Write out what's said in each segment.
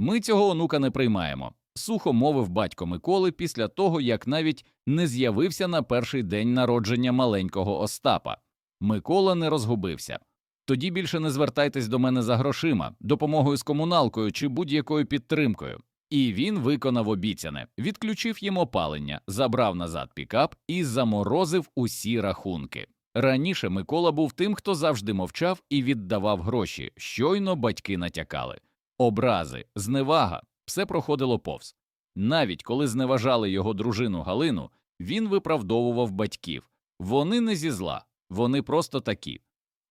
Ми цього онука не приймаємо, сухо мовив батько Миколи після того, як навіть не з'явився на перший день народження маленького Остапа. Микола не розгубився. Тоді більше не звертайтесь до мене за грошима, допомогою з комуналкою чи будь-якою підтримкою. І він виконав обіцяне, відключив їм опалення, забрав назад пікап і заморозив усі рахунки. Раніше Микола був тим, хто завжди мовчав і віддавав гроші, щойно батьки натякали. Образи, зневага все проходило повз. Навіть коли зневажали його дружину Галину, він виправдовував батьків. Вони не зі зла, вони просто такі.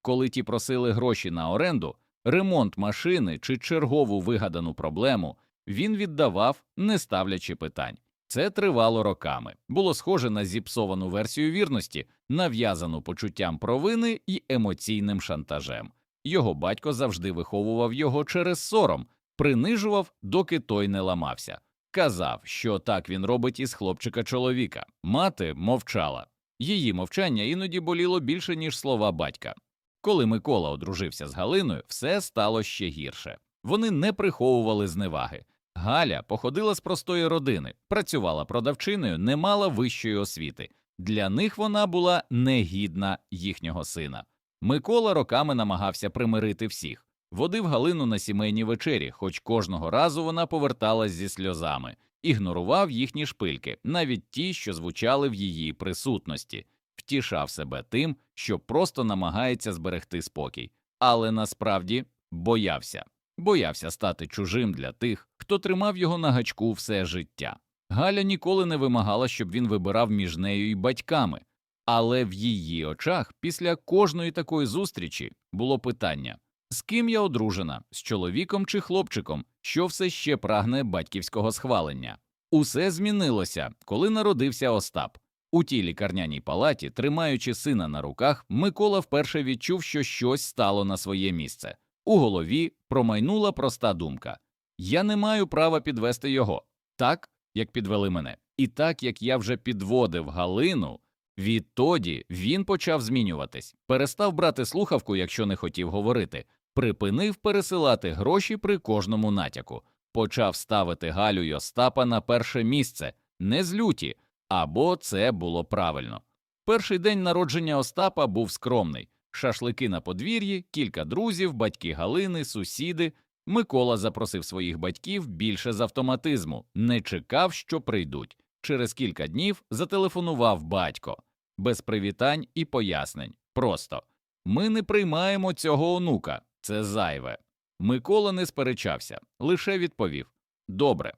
Коли ті просили гроші на оренду, ремонт машини чи чергову вигадану проблему, він віддавав, не ставлячи питань. Це тривало роками, було схоже на зіпсовану версію вірності, нав'язану почуттям провини і емоційним шантажем. Його батько завжди виховував його через сором, принижував, доки той не ламався. Казав, що так він робить із хлопчика чоловіка. Мати мовчала. Її мовчання іноді боліло більше, ніж слова батька. Коли Микола одружився з Галиною, все стало ще гірше. Вони не приховували зневаги. Галя походила з простої родини, працювала продавчиною, не мала вищої освіти. Для них вона була негідна їхнього сина. Микола роками намагався примирити всіх, водив Галину на сімейні вечері, хоч кожного разу вона поверталась зі сльозами, ігнорував їхні шпильки, навіть ті, що звучали в її присутності, втішав себе тим, що просто намагається зберегти спокій, але насправді боявся. Боявся стати чужим для тих, хто тримав його на гачку все життя. Галя ніколи не вимагала, щоб він вибирав між нею і батьками, але в її очах після кожної такої зустрічі було питання з ким я одружена, з чоловіком чи хлопчиком, що все ще прагне батьківського схвалення. Усе змінилося, коли народився Остап. У тій лікарняній палаті, тримаючи сина на руках, Микола вперше відчув, що щось стало на своє місце. У голові промайнула проста думка я не маю права підвести його так, як підвели мене, і так як я вже підводив Галину. Відтоді він почав змінюватись, перестав брати слухавку, якщо не хотів говорити, припинив пересилати гроші при кожному натяку, почав ставити Галю й Остапа на перше місце, не з люті, або це було правильно. Перший день народження Остапа був скромний. Шашлики на подвір'ї, кілька друзів, батьки Галини, сусіди. Микола запросив своїх батьків більше з автоматизму, не чекав, що прийдуть. Через кілька днів зателефонував батько, без привітань і пояснень. Просто ми не приймаємо цього онука, це зайве. Микола не сперечався, лише відповів Добре.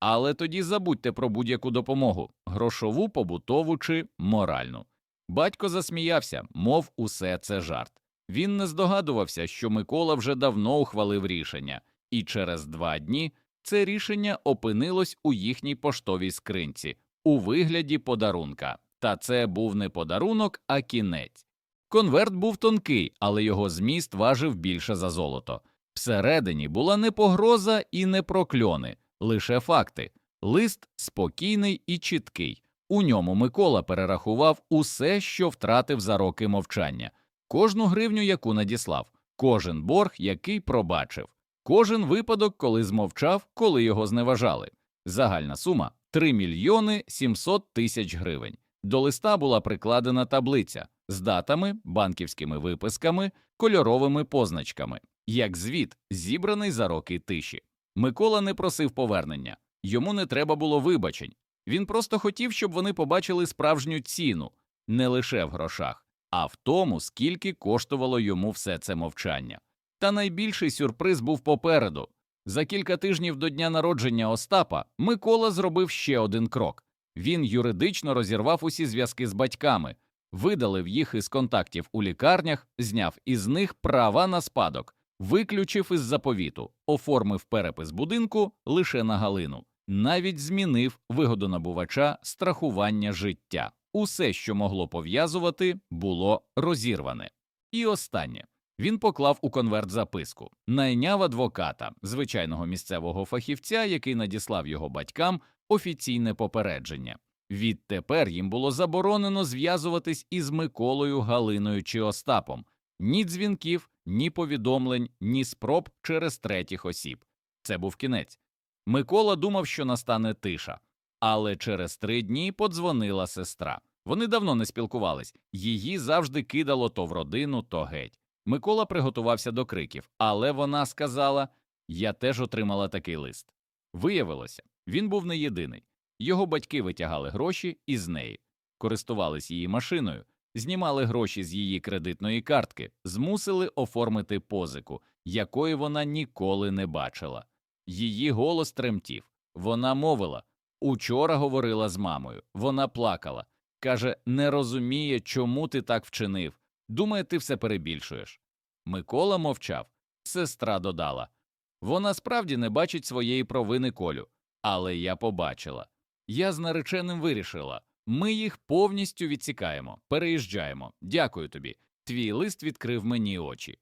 Але тоді забудьте про будь-яку допомогу грошову, побутову чи моральну. Батько засміявся, мов усе це жарт. Він не здогадувався, що Микола вже давно ухвалив рішення, і через два дні це рішення опинилось у їхній поштовій скринці у вигляді подарунка. Та це був не подарунок, а кінець. Конверт був тонкий, але його зміст важив більше за золото. Всередині була не погроза і не прокльони, лише факти. Лист спокійний і чіткий. У ньому Микола перерахував усе, що втратив за роки мовчання, кожну гривню, яку надіслав, кожен борг, який пробачив, кожен випадок, коли змовчав, коли його зневажали. Загальна сума 3 мільйони 700 тисяч гривень. До листа була прикладена таблиця з датами, банківськими виписками, кольоровими позначками, як звіт, зібраний за роки тиші. Микола не просив повернення, йому не треба було вибачень. Він просто хотів, щоб вони побачили справжню ціну не лише в грошах, а в тому, скільки коштувало йому все це мовчання. Та найбільший сюрприз був попереду. За кілька тижнів до дня народження Остапа Микола зробив ще один крок. Він юридично розірвав усі зв'язки з батьками, видалив їх із контактів у лікарнях, зняв із них права на спадок, виключив із заповіту, оформив перепис будинку лише на Галину, навіть змінив вигодонабувача страхування життя. Усе, що могло пов'язувати, було розірване. І останнє. Він поклав у конверт записку, найняв адвоката, звичайного місцевого фахівця, який надіслав його батькам офіційне попередження. Відтепер їм було заборонено зв'язуватись із Миколою, Галиною чи Остапом ні дзвінків, ні повідомлень, ні спроб через третіх осіб. Це був кінець. Микола думав, що настане тиша, але через три дні подзвонила сестра. Вони давно не спілкувались, її завжди кидало то в родину, то геть. Микола приготувався до криків, але вона сказала: Я теж отримала такий лист. Виявилося, він був не єдиний. Його батьки витягали гроші із неї, користувались її машиною, знімали гроші з її кредитної картки, змусили оформити позику, якої вона ніколи не бачила. Її голос тремтів. Вона мовила Учора говорила з мамою. Вона плакала. Каже, не розуміє, чому ти так вчинив. Думає, ти все перебільшуєш. Микола мовчав. Сестра додала Вона справді не бачить своєї провини колю, але я побачила. Я з нареченим вирішила ми їх повністю відсікаємо, переїжджаємо. Дякую тобі. Твій лист відкрив мені очі.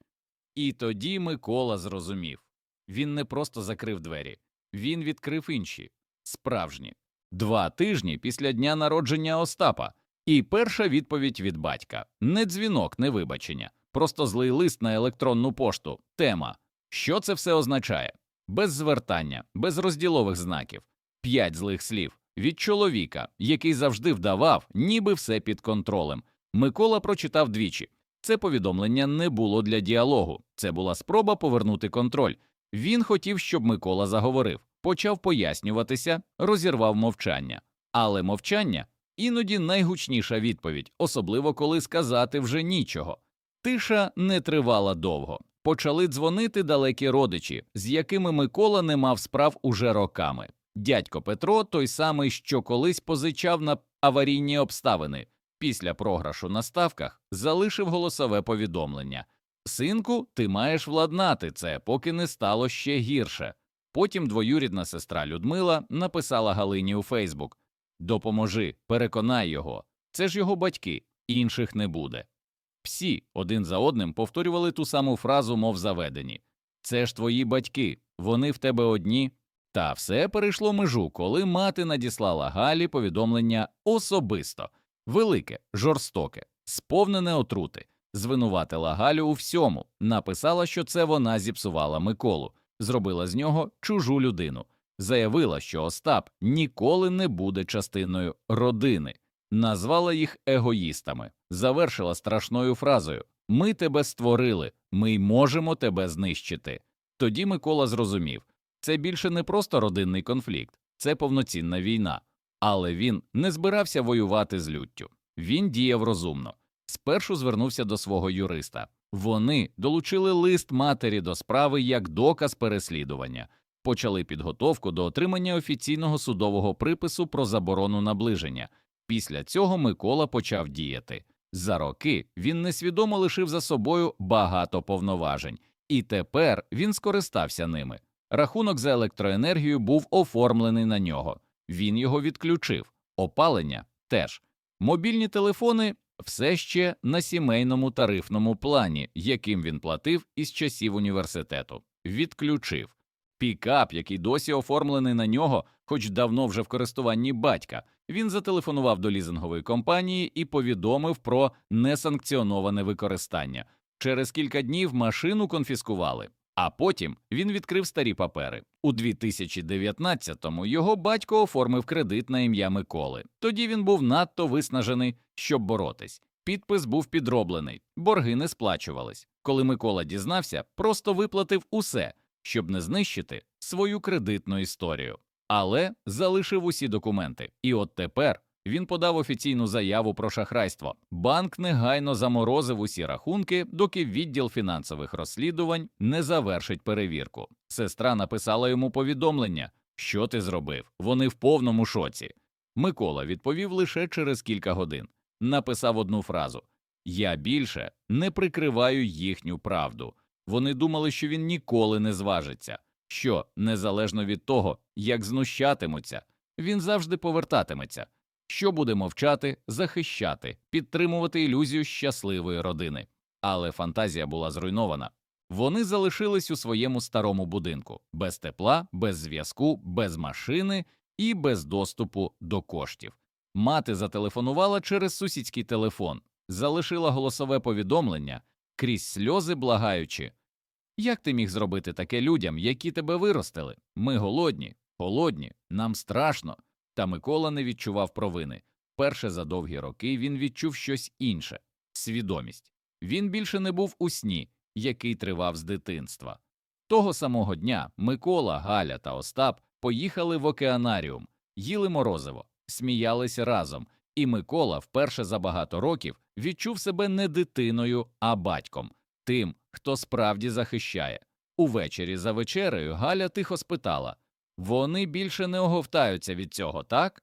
І тоді Микола зрозумів він не просто закрив двері, він відкрив інші справжні. Два тижні після дня народження Остапа, і перша відповідь від батька не дзвінок, не вибачення, просто злий лист на електронну пошту. Тема що це все означає? Без звертання, без розділових знаків, п'ять злих слів від чоловіка, який завжди вдавав, ніби все під контролем. Микола прочитав двічі. Це повідомлення не було для діалогу, це була спроба повернути контроль. Він хотів, щоб Микола заговорив, почав пояснюватися, розірвав мовчання. Але мовчання іноді найгучніша відповідь, особливо коли сказати вже нічого. Тиша не тривала довго. Почали дзвонити далекі родичі, з якими Микола не мав справ уже роками. Дядько Петро, той самий, що колись позичав на аварійні обставини, після програшу на ставках залишив голосове повідомлення Синку, ти маєш владнати це, поки не стало ще гірше. Потім двоюрідна сестра Людмила написала Галині у Фейсбук Допоможи, переконай його. Це ж його батьки, інших не буде. Всі один за одним повторювали ту саму фразу, мов заведені. Це ж твої батьки, вони в тебе одні. Та все перейшло межу, коли мати надіслала Галі повідомлення особисто, велике, жорстоке, сповнене отрути, звинуватила Галю у всьому, написала, що це вона зіпсувала Миколу, зробила з нього чужу людину, заявила, що Остап ніколи не буде частиною родини, назвала їх егоїстами, завершила страшною фразою Ми тебе створили, ми й можемо тебе знищити. Тоді Микола зрозумів це більше не просто родинний конфлікт, це повноцінна війна. Але він не збирався воювати з люттю. Він діяв розумно. Спершу звернувся до свого юриста. Вони долучили лист матері до справи як доказ переслідування, почали підготовку до отримання офіційного судового припису про заборону наближення. Після цього Микола почав діяти. За роки він несвідомо лишив за собою багато повноважень, і тепер він скористався ними. Рахунок за електроенергію був оформлений на нього. Він його відключив, опалення теж. Мобільні телефони все ще на сімейному тарифному плані, яким він платив із часів університету. Відключив. Пікап, який досі оформлений на нього, хоч давно вже в користуванні батька, він зателефонував до лізингової компанії і повідомив про несанкціоноване використання. Через кілька днів машину конфіскували. А потім він відкрив старі папери. У 2019-му його батько оформив кредит на ім'я Миколи. Тоді він був надто виснажений, щоб боротись. Підпис був підроблений, борги не сплачувались. Коли Микола дізнався, просто виплатив усе, щоб не знищити свою кредитну історію. Але залишив усі документи. І от тепер він подав офіційну заяву про шахрайство. Банк негайно заморозив усі рахунки, доки відділ фінансових розслідувань не завершить перевірку. Сестра написала йому повідомлення, що ти зробив. Вони в повному шоці. Микола відповів лише через кілька годин. Написав одну фразу: Я більше не прикриваю їхню правду. Вони думали, що він ніколи не зважиться, що незалежно від того, як знущатимуться, він завжди повертатиметься що буде мовчати, захищати, підтримувати ілюзію щасливої родини. Але фантазія була зруйнована. Вони залишились у своєму старому будинку без тепла, без зв'язку, без машини і без доступу до коштів. Мати зателефонувала через сусідський телефон, залишила голосове повідомлення крізь сльози, благаючи Як ти міг зробити таке людям, які тебе виростили? Ми голодні, голодні, нам страшно. Та Микола не відчував провини. Перше за довгі роки він відчув щось інше свідомість. Він більше не був у сні, який тривав з дитинства. Того самого дня Микола, Галя та Остап поїхали в океанаріум, їли морозиво, сміялися разом, і Микола вперше за багато років відчув себе не дитиною, а батьком, тим, хто справді захищає. Увечері за вечерею Галя тихо спитала Вони більше не оговтаються від цього, так?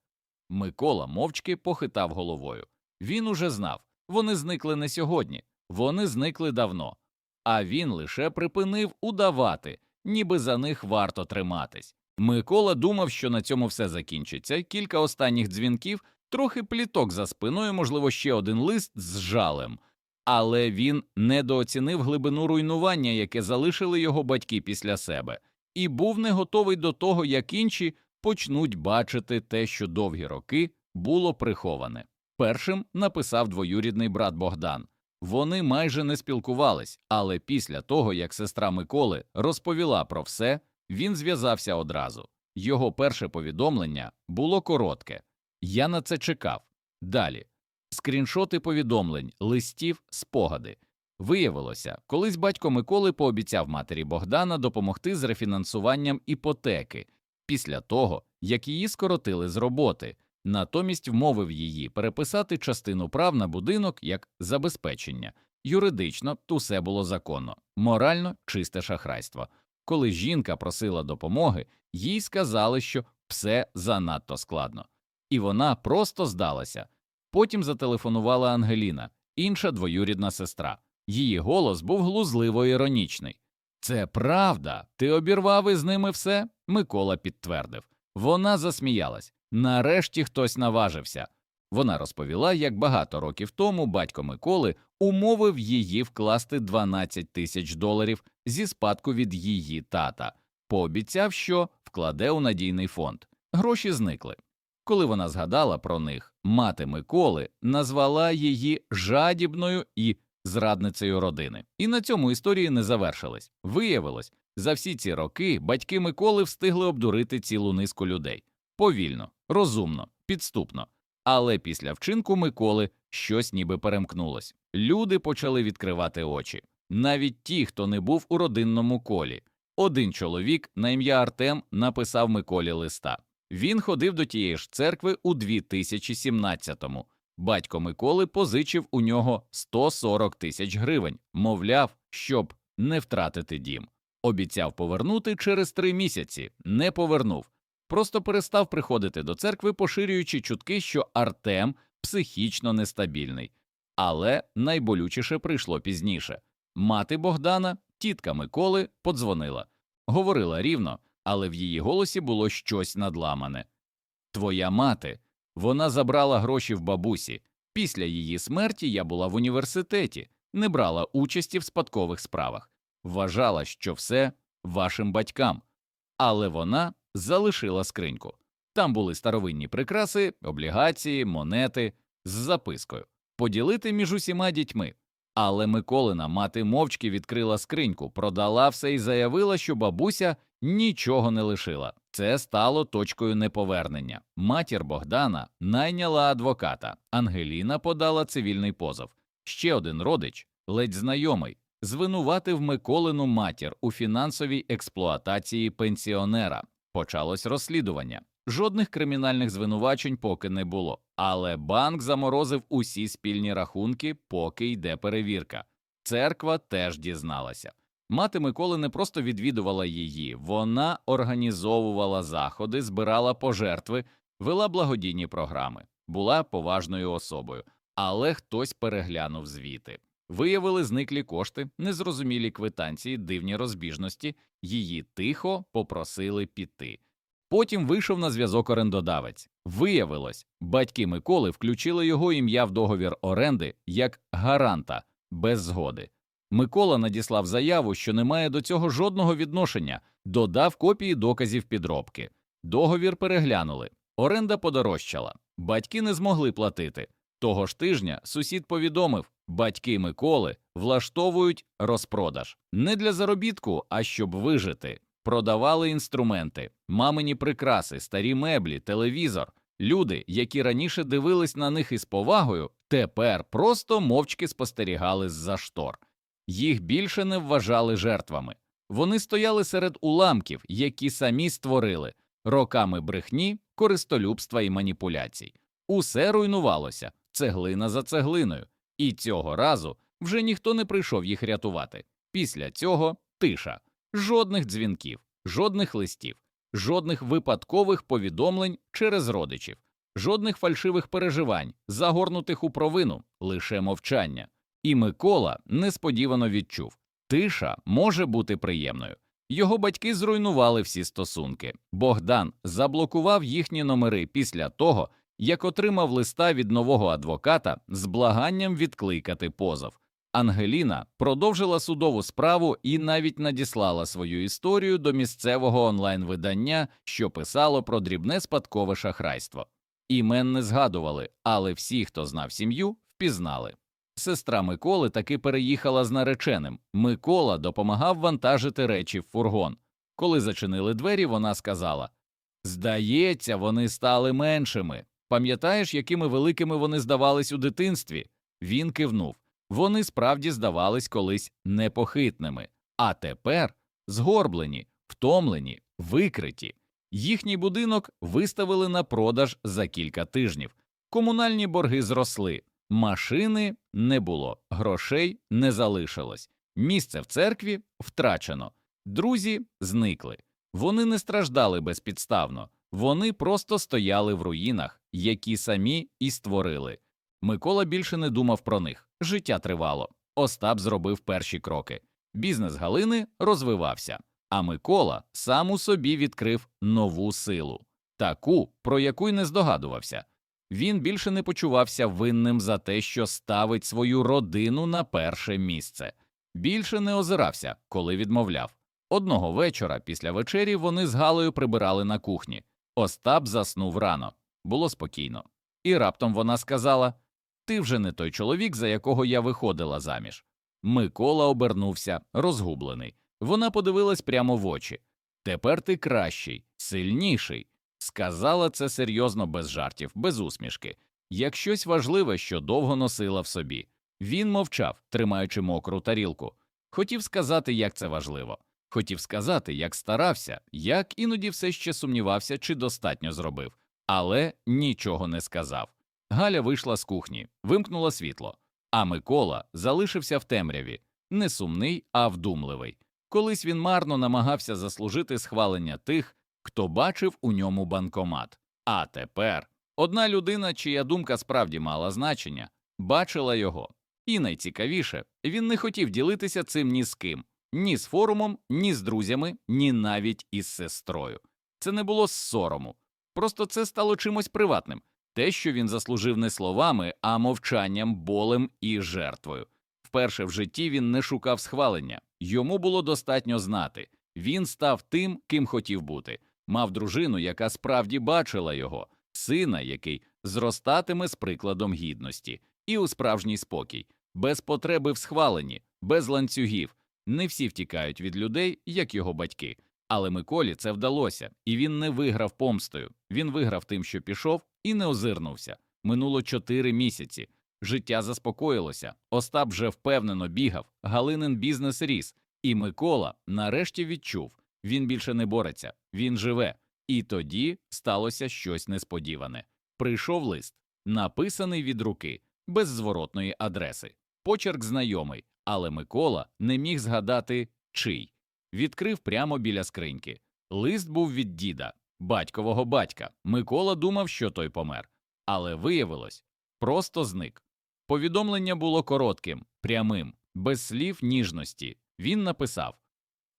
Микола мовчки похитав головою. Він уже знав вони зникли не сьогодні, вони зникли давно, а він лише припинив удавати, ніби за них варто триматись. Микола думав, що на цьому все закінчиться. Кілька останніх дзвінків, трохи пліток за спиною, можливо, ще один лист з жалем. Але він недооцінив глибину руйнування, яке залишили його батьки після себе, і був не готовий до того, як інші почнуть бачити те, що довгі роки було приховане. Першим написав двоюрідний брат Богдан. Вони майже не спілкувались, але після того, як сестра Миколи розповіла про все, він зв'язався одразу. Його перше повідомлення було коротке. Я на це чекав. Далі скріншоти повідомлень, листів, спогади. Виявилося, колись батько Миколи пообіцяв матері Богдана допомогти з рефінансуванням іпотеки після того, як її скоротили з роботи, натомість вмовив її переписати частину прав на будинок як забезпечення. Юридично усе було законно, морально чисте шахрайство. Коли жінка просила допомоги, їй сказали, що все занадто складно, і вона просто здалася. Потім зателефонувала Ангеліна, інша двоюрідна сестра. Її голос був глузливо іронічний. Це правда, ти обірвав із ними все? Микола підтвердив. Вона засміялась. Нарешті хтось наважився. Вона розповіла, як багато років тому батько Миколи умовив її вкласти 12 тисяч доларів зі спадку від її тата, пообіцяв, що вкладе у надійний фонд. Гроші зникли. Коли вона згадала про них, мати Миколи назвала її жадібною і зрадницею родини. І на цьому історії не завершились. Виявилось, за всі ці роки батьки Миколи встигли обдурити цілу низку людей повільно, розумно, підступно. Але після вчинку Миколи щось ніби перемкнулось. Люди почали відкривати очі, навіть ті, хто не був у родинному колі. Один чоловік на ім'я Артем написав Миколі листа. Він ходив до тієї ж церкви у 2017-му. Батько Миколи позичив у нього 140 тисяч гривень, мовляв, щоб не втратити дім. Обіцяв повернути через три місяці, не повернув. Просто перестав приходити до церкви, поширюючи чутки, що Артем психічно нестабільний. Але найболючіше прийшло пізніше. Мати Богдана, тітка Миколи, подзвонила. Говорила рівно, але в її голосі було щось надламане. Твоя мати. Вона забрала гроші в бабусі. Після її смерті я була в університеті, не брала участі в спадкових справах, вважала, що все вашим батькам. Але вона залишила скриньку. Там були старовинні прикраси, облігації, монети з запискою поділити між усіма дітьми. Але Миколина мати мовчки відкрила скриньку, продала все і заявила, що бабуся нічого не лишила. Це стало точкою неповернення. Матір Богдана найняла адвоката. Ангеліна подала цивільний позов. Ще один родич, ледь знайомий, звинуватив Миколину матір у фінансовій експлуатації пенсіонера. Почалось розслідування. Жодних кримінальних звинувачень поки не було, але банк заморозив усі спільні рахунки, поки йде перевірка. Церква теж дізналася. Мати Миколи не просто відвідувала її, вона організовувала заходи, збирала пожертви, вела благодійні програми, була поважною особою, але хтось переглянув звіти. Виявили зниклі кошти, незрозумілі квитанції, дивні розбіжності, її тихо попросили піти. Потім вийшов на зв'язок орендодавець. Виявилось, батьки Миколи включили його ім'я в договір оренди як гаранта без згоди. Микола надіслав заяву, що не має до цього жодного відношення, додав копії доказів підробки. Договір переглянули. Оренда подорожчала. Батьки не змогли платити. Того ж тижня сусід повідомив Батьки Миколи влаштовують розпродаж не для заробітку, а щоб вижити. Продавали інструменти, мамині прикраси, старі меблі, телевізор. Люди, які раніше дивились на них із повагою, тепер просто мовчки спостерігали з-за штор. Їх більше не вважали жертвами. Вони стояли серед уламків, які самі створили, роками брехні, користолюбства і маніпуляцій. Усе руйнувалося, цеглина за цеглиною, і цього разу вже ніхто не прийшов їх рятувати. Після цього тиша, жодних дзвінків, жодних листів, жодних випадкових повідомлень через родичів, жодних фальшивих переживань, загорнутих у провину, лише мовчання. І Микола несподівано відчув тиша може бути приємною. Його батьки зруйнували всі стосунки. Богдан заблокував їхні номери після того, як отримав листа від нового адвоката з благанням відкликати позов. Ангеліна продовжила судову справу і навіть надіслала свою історію до місцевого онлайн-видання, що писало про дрібне спадкове шахрайство. Імен не згадували, але всі, хто знав сім'ю, впізнали. Сестра Миколи таки переїхала з нареченим. Микола допомагав вантажити речі в фургон. Коли зачинили двері, вона сказала Здається, вони стали меншими. Пам'ятаєш, якими великими вони здавались у дитинстві? Він кивнув. Вони справді здавались колись непохитними, а тепер згорблені, втомлені, викриті. Їхній будинок виставили на продаж за кілька тижнів. Комунальні борги зросли, машини не було, грошей не залишилось. Місце в церкві втрачено. Друзі зникли. Вони не страждали безпідставно, вони просто стояли в руїнах, які самі і створили. Микола більше не думав про них. Життя тривало. Остап зробив перші кроки. Бізнес Галини розвивався, а Микола сам у собі відкрив нову силу, таку, про яку й не здогадувався. Він більше не почувався винним за те, що ставить свою родину на перше місце. Більше не озирався, коли відмовляв. Одного вечора після вечері вони з Галею прибирали на кухні. Остап заснув рано. Було спокійно. І раптом вона сказала Ти вже не той чоловік, за якого я виходила заміж. Микола обернувся, розгублений. Вона подивилась прямо в очі. Тепер ти кращий, сильніший. Сказала це серйозно без жартів, без усмішки, як щось важливе, що довго носила в собі. Він мовчав, тримаючи мокру тарілку. Хотів сказати, як це важливо. Хотів сказати, як старався, як іноді все ще сумнівався, чи достатньо зробив, але нічого не сказав. Галя вийшла з кухні, вимкнула світло, а Микола залишився в темряві, не сумний, а вдумливий. Колись він марно намагався заслужити схвалення тих, хто бачив у ньому банкомат. А тепер одна людина, чия думка справді мала значення, бачила його. І найцікавіше, він не хотів ділитися цим ні з ким, ні з форумом, ні з друзями, ні навіть із сестрою. Це не було сорому. Просто це стало чимось приватним, те, що він заслужив не словами, а мовчанням, болем і жертвою. Вперше в житті він не шукав схвалення, йому було достатньо знати. Він став тим, ким хотів бути, мав дружину, яка справді бачила його, сина, який зростатиме з прикладом гідності, і у справжній спокій, без потреби в схваленні, без ланцюгів. Не всі втікають від людей, як його батьки. Але Миколі це вдалося, і він не виграв помстою. Він виграв тим, що пішов, і не озирнувся. Минуло чотири місяці. Життя заспокоїлося. Остап вже впевнено бігав, Галинин бізнес ріс, і Микола нарешті відчув він більше не бореться, він живе. І тоді сталося щось несподіване. Прийшов лист, написаний від руки, без зворотної адреси. Почерк знайомий, але Микола не міг згадати чий. Відкрив прямо біля скриньки. Лист був від діда, батькового батька. Микола думав, що той помер, але виявилось просто зник. Повідомлення було коротким, прямим, без слів ніжності. Він написав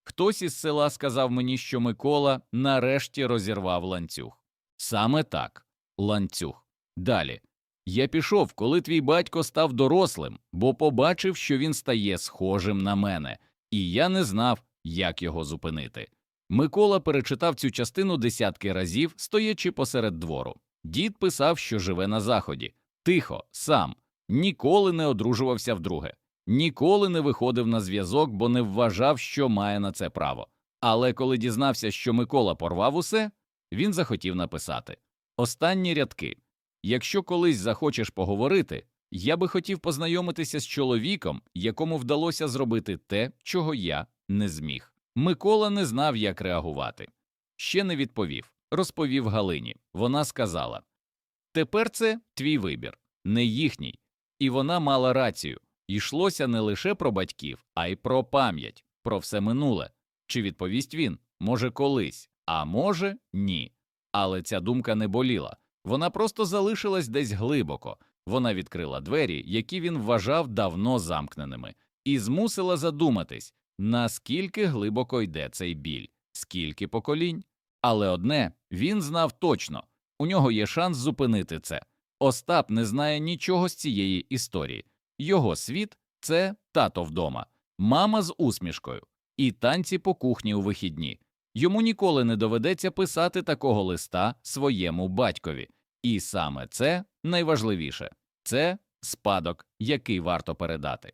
Хтось із села сказав мені, що Микола нарешті розірвав ланцюг. Саме так, ланцюг. Далі. Я пішов, коли твій батько став дорослим, бо побачив, що він стає схожим на мене, і я не знав, як його зупинити. Микола перечитав цю частину десятки разів, стоячи посеред двору. Дід писав, що живе на заході, тихо, сам, ніколи не одружувався вдруге, ніколи не виходив на зв'язок, бо не вважав, що має на це право. Але коли дізнався, що Микола порвав усе, він захотів написати останні рядки. Якщо колись захочеш поговорити, я би хотів познайомитися з чоловіком, якому вдалося зробити те, чого я не зміг. Микола не знав, як реагувати. Ще не відповів, розповів Галині. Вона сказала Тепер це твій вибір, не їхній. І вона мала рацію. Йшлося не лише про батьків, а й про пам'ять, про все минуле. Чи відповість він? Може, колись, а може, ні. Але ця думка не боліла. Вона просто залишилась десь глибоко. Вона відкрила двері, які він вважав давно замкненими, і змусила задуматись, наскільки глибоко йде цей біль, скільки поколінь. Але одне він знав точно у нього є шанс зупинити це. Остап не знає нічого з цієї історії. Його світ це тато вдома, мама з усмішкою і танці по кухні у вихідні. Йому ніколи не доведеться писати такого листа своєму батькові. І саме це найважливіше це спадок, який варто передати.